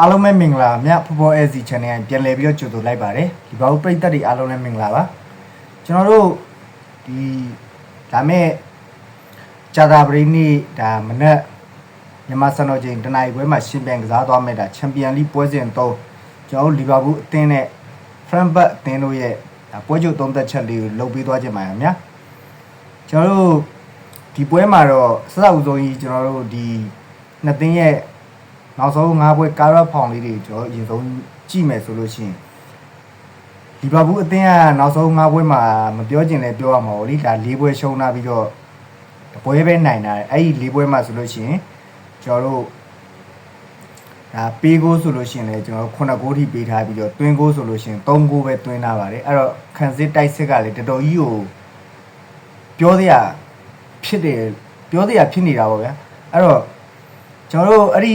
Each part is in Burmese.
အားလုံးပဲမင်္ဂလာမြဖော်ဖော် LC channel ပြန်လည်ပြီးတော့ကြိုဆိုလိုက်ပါတယ်ဒီဘောက်ပရိသတ်တွေအားလုံးလည်းမင်္ဂလာပါကျွန်တော်တို့ဒီဒါမဲ့ဂျာတာပရိနေ့ဒါမနက်မြန်မာစံတော်ချိန်တနင်္လာပွဲမှာရှင်ပြန်ကစားသွားမဲ့ဒါချန်ပီယံလိပွဲစဉ်3ကျွန်တော်တို့လီဗာပူးအသင်းနဲ့ဖရန့်ဘတ်အသင်းတို့ရဲ့ဒါပွဲချုပ်သုံးသက်ချက်လေးကိုလုပ်ပေးသွားခြင်းပါရမြကျွန်တော်တို့ဒီပွဲမှာတော့စစဦးဆုံးကြီးကျွန်တော်တို့ဒီနှစ်သင်းရဲ့ နောက်ဆုံး၅ပွဲကာရက်ဖောင်လေးတွေကျွန်တော်အရင်ဆုံးကြည့်မယ်ဆိုလို့ရှိရင်လီဗာပူးအသင်းကနောက်ဆုံး၅ပွဲမှာမပြောချင်လဲပြောရမှာပေါ့လေဒါ၄ပွဲရှုံးလာပြီးတော့တပွဲပဲနိုင်တာအဲ့ဒီ၄ပွဲမှာဆိုလို့ရှိရင်ကျွန်တော်တို့ဒါပေးကိုဆိုလို့ရှိရင်လည်းကျွန်တော်ခုနှစ်ဂိုးထိပေးထားပြီးတော့တွင်းကိုဆိုလို့ရှိရင်၃ဂိုးပဲတွင်းထားပါတယ်အဲ့တော့ခံစစ်တိုက်စစ်ကလည်းတော်တော်ကြီးကိုပြောစရာဖြစ်တယ်ပြောစရာဖြစ်နေတာပေါ့ဗျာအဲ့တော့ကျွန်တော်တို့အဲ့ဒီ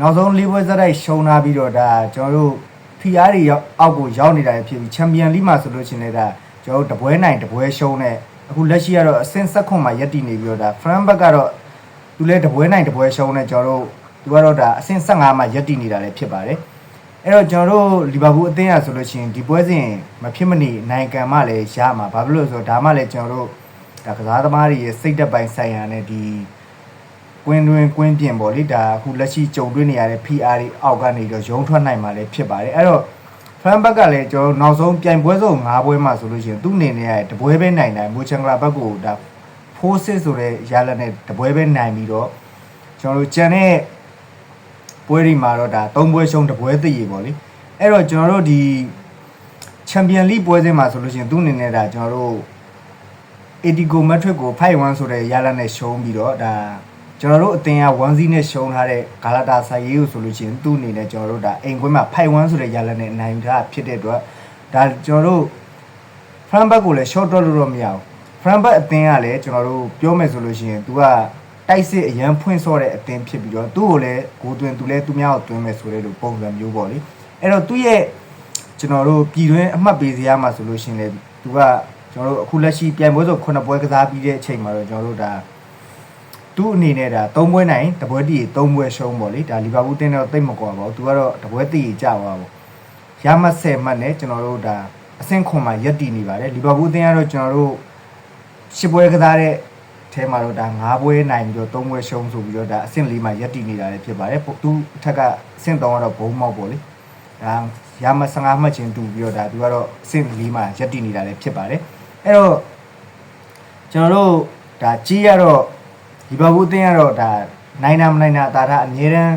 နောက်ဆုံးလေးပွဲဇက်တိုက်ရှုံးလာပြီးတော့ဒါကျွန်တော်တို့ဖီအားတွေရောက်အောက်ကိုရောက်နေတာဖြစ်ပြီးချန်ပီယံလိမှာဆိုလို့ရှိရင်လည်းဒါကျွန်တော်တို့တပွဲနိုင်တပွဲရှုံးတဲ့အခုလက်ရှိကတော့အဆင့်ဆက်ခွန်မှာရက်တည်နေပြီးတော့ဒါဖရန်ဘက်ကတော့သူလည်းတပွဲနိုင်တပွဲရှုံးတဲ့ကျွန်တော်တို့သူကတော့ဒါအဆင့်15မှာရက်တည်နေတာလည်းဖြစ်ပါတယ်အဲ့တော့ကျွန်တော်တို့လီဗာပူးအသင်းရဆိုလို့ရှိရင်ဒီပွဲစဉ်မဖြစ်မနေနိုင်ကန်မှလည်းရမှာဘာဖြစ်လို့လဲဆိုတော့ဒါမှလည်းကျွန်တော်တို့ဒါကစားသမားတွေရဲ့စိတ်သက်ပိုင်းဆိုင်ရာနဲ့ဒီ ကွင်းတွင်ကွင်းပြင်ပေါ့လေဒါအခုလက်ရှိကြုံတွေ့နေရတဲ့ PR တွေအောက်ကနေတော့ရုံထွက်နိုင်မှာလည်းဖြစ်ပါတယ်အဲ့တော့ fan back ကလည်းကျွန်တော်နောက်ဆုံးပြိုင်ပွဲစုံ၅ပွဲမှာဆိုလို့ရှိရင်သူ့အနေနဲ့တပွဲပဲနိုင်နိုင်မူချန်ဂလာဘက်ကိုဒါ4 6ဆိုတဲ့ရလနဲ့တပွဲပဲနိုင်ပြီးတော့ကျွန်တော်တို့ကြံတဲ့ပွဲတွေမှာတော့ဒါ၃ပွဲရှုံးတပွဲသိရပေါ့လေအဲ့တော့ကျွန်တော်တို့ဒီချန်ပီယံလိပွဲစဉ်မှာဆိုလို့ရှိရင်သူ့အနေနဲ့ဒါကျွန်တော်တို့ Etigo Matrix ကို5-1ဆိုတဲ့ရလနဲ့ရှုံးပြီးတော့ဒါ ကျွန်တော်တို့အတင်က1-0နဲ့ရှုံးထားတဲ့ဂါလာတာဆိုင်ရေးကိုဆိုလို့ရှိရင်သူ့အနေနဲ့ကျွန်တော်တို့ဒါအိမ်ကွင်းမှာ5-1ဆိုတဲ့ရလနဲ့နိုင်ယူထားဖြစ်တဲ့အတွက်ဒါကျွန်တော်တို့ front back ကိုလည်း short တော့လို့တော့မရဘူး front back အသင်းကလည်းကျွန်တော်တို့ပြောမယ်ဆိုလို့ရှိရင် तू ကတိုက်စစ်အရန်ဖွင့်စောတဲ့အသင်းဖြစ်ပြီးတော့သူ့ကိုလည်းကိုသွင်းသူလည်းသူများကိုသွင်းမယ်ဆိုတဲ့လိုပုံစံမျိုးပေါ့လေအဲ့တော့သူ့ရဲ့ကျွန်တော်တို့ပြည်တွင်းအမှတ်ပေးစရာမှာဆိုလို့ရှိရင်လည်း तू ကကျွန်တော်တို့အခုလက်ရှိပြိုင်ပွဲဆို9ပွဲကစားပြီးတဲ့အချိန်မှာတော့ကျွန်တော်တို့ဒါ သူ့အနေနဲ့ဒါ3ပွဲနိုင်တပွဲတည်3ပွဲရှုံးပေါ့လေဒါလီဗာပူးတင်းတော့တိတ်မကွာပါဘူး तू ကတော့တပွဲတည်ကြပါပေါ့ရမှတ်10မှတ်နဲ့ကျွန်တော်တို့ဒါအဆင့်ခွန်မှာရက်တည်နေပါတယ်လီဗာပူးတင်းကတော့ကျွန်တော်တို့10ပွဲကစားတဲ့အဲမှာတော့ဒါ9ပွဲနိုင်ပြီးတော့3ပွဲရှုံးဆိုပြီးတော့ဒါအဆင့်4မှာရက်တည်နေတာလည်းဖြစ်ပါတယ်သူ့အထက်ကအဆင့်3ကတော့ဘုံမောက်ပေါ့လေဒါရမှတ်15မှတ်ချင်းတူပြီးတော့ဒါသူကတော့အဆင့်4မှာရက်တည်နေတာလည်းဖြစ်ပါတယ်အဲ့တော့ကျွန်တော်တို့ဒါကြီးရတော့ ဒီဘဘူးအတင်းရတော့ဒါနိုင်နာမနိုင်နာအသာထားအမြဲတမ်း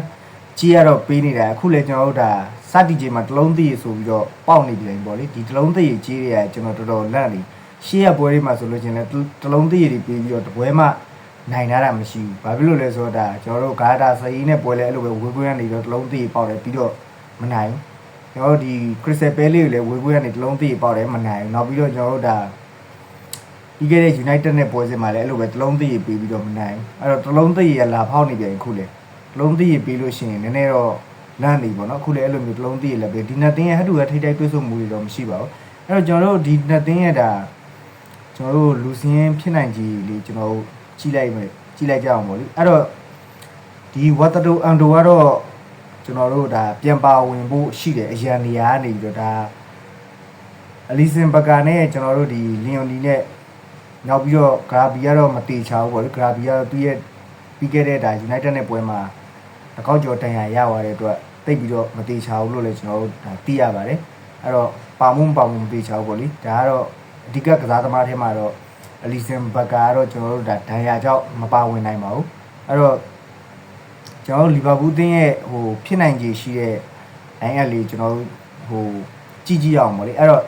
ကြီးရတော့ပေးနေတာအခုလည်းကျွန်တော်တို့ဒါစတီဂျီမှာတလုံးသေးရဆိုပြီးတော့ပေါက်နေပြန်ပေါ့လေဒီတလုံးသေးရကြီးရကျွန်တော်တော်တော်လန့်နေရှေ့ရပွဲတွေမှာဆိုလို့ချင်းလည်းတလုံးသေးရတွေပေးပြီးတော့တပွဲမှနိုင်နာတာမရှိဘူးဘာဖြစ်လို့လဲဆိုတော့ဒါကျွန်တော်တို့ဂါတာစရီးနဲ့ပွဲလဲအဲ့လိုပဲဝေးပွဲကနေတော့တလုံးသေးရပေါက်တယ်ပြီးတော့မနိုင်ဘူးကျွန်တော်တို့ဒီ crystal pale လေးကိုလည်းဝေးပွဲကနေတလုံးသေးရပေါက်တယ်မနိုင်ဘူးနောက်ပြီးတော့ကျွန်တော်တို့ဒါ ပြီးခဲ့တဲ့ United နဲ့ပွဲစဉ်မှာလည်းအဲ့လိုပဲတလုံးသေးရပေးပြီးတော့မနိုင်ဘူးအဲ့တော့တလုံးသေးရလာဖောက်နေပြန်ခုလေတလုံးသေးရပေးလို့ရှိရင်နည်းနည်းတော့လန့်နေပေါ့နော်အခုလည်းအဲ့လိုမျိုးတလုံးသေးရလည်းပေးဒီနှစ်တင်းရဲ့ဟက်တူကထိတိုက်တွဲဆိုမှုတွေတော့မရှိပါဘူးအဲ့တော့ကျွန်တော်တို့ဒီနှစ်တင်းရဲ့ဒါကျွန်တော်တို့လူစင်းဖြစ်နိုင်ကြီးလေးကျွန်တော်တို့ကြည့်လိုက်မယ်ကြည့်လိုက်ကြအောင်ပေါ့လေအဲ့တော့ဒီဝတ်တိုအန်ဒိုကတော့ကျွန်တော်တို့ဒါပြန်ပါဝင်ဖို့ရှိတယ်အရန်နေရာကနေပြီးတော့ဒါအလီစင်ဘကာနဲ့ကျွန်တော်တို့ဒီလီယွန်ဒီနဲ့ နောက်ပြီးတော့ဂရာဘီကတော့မတေချာဘူးပေါ့လေဂရာဘီကတော့သူ့ရဲ့ပြီးခဲ့တဲ့ဒါ United နဲ့ပွဲမှာအကောက်ကျော်တန်ရာရသွားတဲ့အတွက်တိတ်ပြီးတော့မတေချာဘူးလို့လည်းကျွန်တော်တို့ဒါသိရပါတယ်အဲ့တော့ပါမုံပါမုံမတေချာဘူးပေါ့လေဒါကတော့အဓိကကစားသမားထဲမှာတော့အလီစင်ဘကာကတော့ကျွန်တော်တို့ဒါဒဏ်ရာကြောင့်မပါဝင်နိုင်ပါဘူးအဲ့တော့ကျွန်တော်တို့လီဗာပူးတင်းရဲ့ဟိုဖြစ်နိုင်ခြေရှိတဲ့နိုင်ရလေးကျွန်တော်တို့ဟိုကြည့်ကြည့်အောင်ဗောလေအဲ့တော့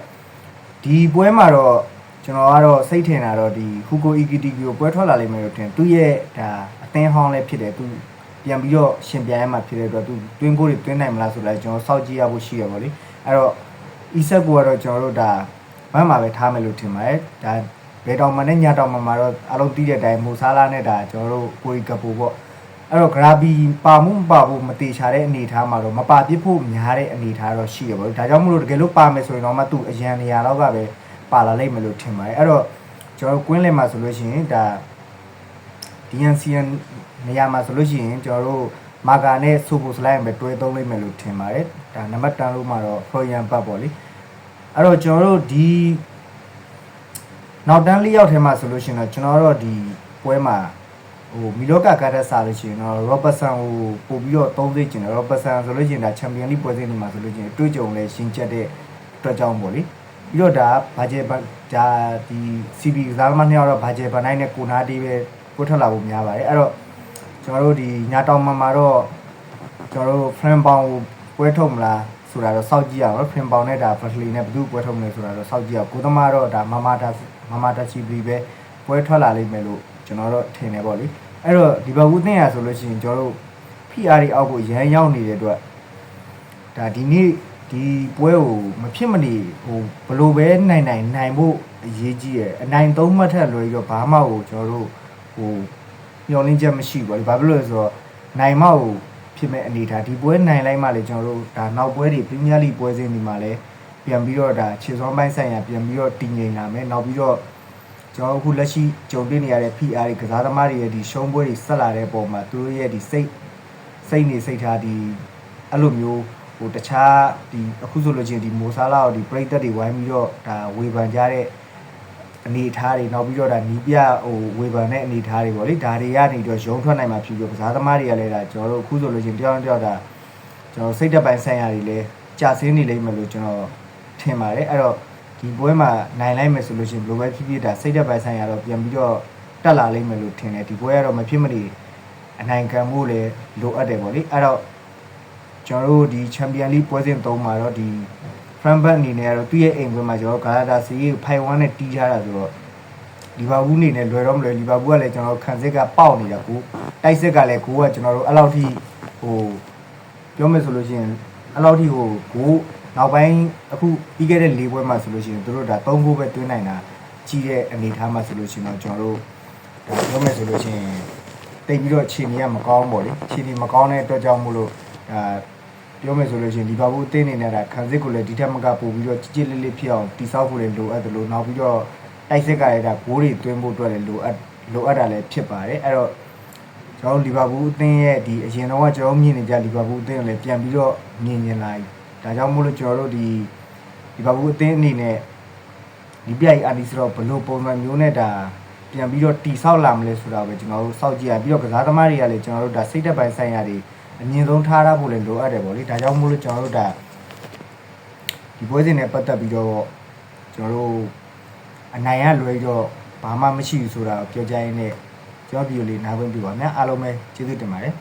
ဒီပွဲမှာတော့ ကျွန်တော်ကတော့စိတ်ထင်တာတော့ဒီဟူကိုအီကီတီကိုပွဲထွက်လာလိမ့်မယ်လို့ထင်သူ့ရဲ့ဒါအသင်းဟောင်းလည်းဖြစ်တယ်သူပြန်ပြီးတော့ရှင်ပြန်ရမှာဖြစ်တဲ့အတွက်သူတွင်းကိုတွေတွင်းနိုင်မလားဆိုတော့ကျွန်တော်စောင့်ကြည့်ရဖို့ရှိရဗောလေအဲ့တော့အီဆက်ကိုကတော့ကျွန်တော်တို့ဒါမမ်းမှာပဲထားမယ်လို့ထင်ပါတယ်ဒါဘယ်တောင်မှနဲ့ညတောင်မှမှာတော့အလုံးတီးတဲ့အတိုင်းမူဆာလာနဲ့ဒါကျွန်တော်တို့ကိုရီကပူပေါ့အဲ့တော့ gravity ပါမှုမပါဘူးမတေချာတဲ့အနေအထားမှာတော့မပါပြစ်ဖို့များတဲ့အနေအထားတော့ရှိရပါဘူးဒါကြောင့်မလို့တကယ်လို့ပါမယ်ဆိုရင်တော့မှသူ့အရန်နေရာတော့ကပဲ ပါလာလိမ့်မယ်လို့ထင်ပါတယ်အဲ့တော့ကျွန်တော်ကွင်းလင်မှာဆိုလို့ရှိရင်ဒါ DNCN နေရာမှာဆိုလို့ရှိရင်ကျွန်တော်တို့မာကာနဲ့စူပူစလိုက်ရင်ပဲတွဲသုံးလိုက်မယ်လို့ထင်ပါတယ်ဒါနံပါတ်10လို့မှာတော့ Florian ဘတ်ပေါ့လေအဲ့တော့ကျွန်တော်တို့ဒီနောက်တန်းလေးယောက်ထဲမှာဆိုလို့ရှိရင်တော့ကျွန်တော်တို့ဒီပွဲမှာဟိုမီလောကကားတဲ့စားလို့ရှိရင်တော့ Robertson ကိုပို့ပြီးတော့သုံးသိကျင်တယ် Robertson ဆိုလို့ရှိရင်ဒါ Champions League ပွဲစဉ်တွေမှာဆိုလို့ရှိရင်တွေ့ကြုံလဲရှင်းချက်တဲ့အတွက်ကြောင့်ပေါ့လေ ပြီးတော့ဒါဘာဂျက်ဘတ်ဒါဒီ CB ကစားသမားနှစ်ယောက်တော့ဘာဂျက်ဘတ်နိုင်နဲ့ကိုနာတီးပဲပို့ထွက်လာဖို့များပါတယ်အဲ့တော့ကျွန်တော်တို့ဒီညာတောင်မှာမှာတော့ကျွန်တော်တို့ frame bound ကိုပွဲထုတ်မလားဆိုတာတော့စောင့်ကြည့်ရအောင် frame bound နဲ့ဒါ Bradley နဲ့ဘယ်သူပွဲထုတ်မလဲဆိုတာတော့စောင့်ကြည့်ရအောင်ကိုသမားတော့ဒါမမတာမမတာချီဘီပဲပွဲထွက်လာလိမ့်မယ်လို့ကျွန်တော်တော့ထင်တယ်ပေါ့လေအဲ့တော့ဒီဘက်ဦးသိရဆိုလို့ရှိရင်ကျွန်တော်တို့ PR တွေအောက်ကိုရမ်းရောက်နေတဲ့အတွက်ဒါဒီနေ့ ဒီပွဲကိုမဖြစ်မနေဟိုဘလို့ပဲနိုင်နိုင်နိုင်ဖို့အရေးကြီးရယ်အနိုင်သုံးမှတ်ထက်လွယ်ပြီးတော့ဘာမှကိုကျွန်တော်တို့ဟိုမျောလင်းချက်မရှိဘူးလေဘာဖြစ်လို့လဲဆိုတော့နိုင်မောက်ဖြစ်မဲ့အနေထားဒီပွဲနိုင်လိုက်မှလေကျွန်တော်တို့ဒါနောက်ပွဲတွေပရီးမီးယားလိပွဲစဉ်ဒီမှာလည်းပြန်ပြီးတော့ဒါခြေစွမ်းပိုင်းဆိုင်ရာပြန်ပြီးတော့တည်ငြိမ်လာမယ်နောက်ပြီးတော့ကျွန်တော်အခုလက်ရှိကြုံတွေ့နေရတဲ့ PR တွေကစားသမားတွေရဲ့ဒီရှုံးပွဲတွေဆက်လာတဲ့ပုံမှာသူတို့ရဲ့ဒီစိတ်စိတ်နေစိတ်ထားဒီအဲ့လိုမျိုး ဟိုတခြားဒီအခုဆိုလို့ချင်းဒီမိုဆာလာကိုဒီပရိသတ်တွေဝိုင်းပြီးတော့ဒါဝေဖန်ကြတဲ့အနေအထားတွေနောက်ပြီးတော့ဒါနီးပြဟိုဝေဖန်တဲ့အနေအထားတွေပေါ့လေဒါတွေကနေတော့ရုံထွက်နိုင်မှာဖြစ်ပြီးကစားသမားတွေကလည်းဒါကျွန်တော်တို့အခုဆိုလို့ချင်းတယောက်တစ်ယောက်ဒါကျွန်တော်စိတ်သက်ပိုင်းဆိုင်ရာတွေလည်းကြာဆင်းနေလိမ့်မယ်လို့ကျွန်တော်ထင်ပါတယ်အဲ့တော့ဒီပွဲမှာနိုင်လိုက်မယ်ဆိုလို့ချင်းဘယ်လိုပဲဖြစ်ဖြစ်ဒါစိတ်သက်ပိုင်းဆိုင်ရာတော့ပြန်ပြီးတော့တက်လာလိမ့်မယ်လို့ထင်တယ်ဒီပွဲကတော့မဖြစ်မနေအနိုင်ခံမှုလည်းလိုအပ်တယ်ပေါ့လေအဲ့တော့ ကျွန်တော်တို့ဒီချန်ပီယံလိပွဲစဉ်၃မှာတော့ဒီ Frankfurt အနေနဲ့ကတော့သူ့ရဲ့အိမ်ပွဲမှာကျွန်တော်ဂါလာတာစီကိုဖိုင်ဝမ်နဲ့တီးထားတာဆိုတော့လီဗာပူးအနေနဲ့လွယ်တော့မလွယ်လီဗာပူးကလည်းကျွန်တော်ခံစစ်ကပေါက်နေတာကိုတိုက်စစ်ကလည်းကိုကကျွန်တော်တို့အဲ့လောက်ထိဟိုပြောမယ်ဆိုလို့ရှိရင်အဲ့လောက်ထိဟိုကိုနောက်ပိုင်းအခုပြီးခဲ့တဲ့၄ပွဲမှာဆိုလို့ရှိရင်တို့ဒါ၃ဂိုးပဲတွင်းနိုင်တာကြီးတဲ့အနေအထားမှာဆိုလို့ရှိရင်တော့ကျွန်တော်တို့ဒါပြောမယ်ဆိုလို့ရှိရင်တိတ်ပြီးတော့ခြေနေရမကောင်းပေါ့လေခြေနေမကောင်းတဲ့အတွက်ကြောင့်မို့လို့ဒါ ပြောမယ်ဆိုလို့ရှိရင်ဒီဘာဘူးအသင်းနေနေတာခံစစ်ကိုလည်းဒီထက်မကပို့ပြီးတော့ကြည်ကြည်လေးလေးဖြစ်အောင်တိဆောက်ဖို့လည်းလိုအပ်တယ်လို့နောက်ပြီးတော့တိုက်စစ်ကလည်းဒါဂိုးတွေသွင်းဖို့အတွက်လည်းလိုအပ်လိုအပ်တာလည်းဖြစ်ပါတယ်အဲ့တော့ကျွန်တော်လီဗာပူးအသင်းရဲ့ဒီအရင်တော့ကျွန်တော်မြင်နေကြလီဗာပူးအသင်းကိုလည်းပြန်ပြီးတော့မြင်မြင်လာဒါကြောင့်မို့လို့ကျွန်တော်တို့ဒီလီဗာပူးအသင်းအနေနဲ့ဒီပြိုင်အာဒီဆိုတော့ဘယ်လိုပုံစံမျိုးနဲ့ဒါပြန်ပြီးတော့တိဆောက်လာမလဲဆိုတာပဲကျွန်တော်တို့စောင့်ကြည့်ရပြီးတော့ကစားသမားတွေကလည်းကျွန်တော်တို့ဒါစိတ်သက်ပိုင်းဆိုင်ရာတွေ အမြင့်ဆုံးထားရဖို့လည်းလိုအပ်တယ်ပေါ့လေဒါကြောင့်မို့လို့ကျွန်တော်တို့ဒါဒီပွဲစဉ်နဲ့ပတ်သက်ပြီးတော့ကျွန်တော်တို့အနိုင်ရလွယ်တော့ဘာမှမရှိဘူးဆိုတာကိုပြောကြရင်းနဲ့ကျွန်တော်ဗီဒီယိုလေးနားခွင့်ပြုပါမယ်အားလုံးပဲကျေးဇူးတင်ပါတယ်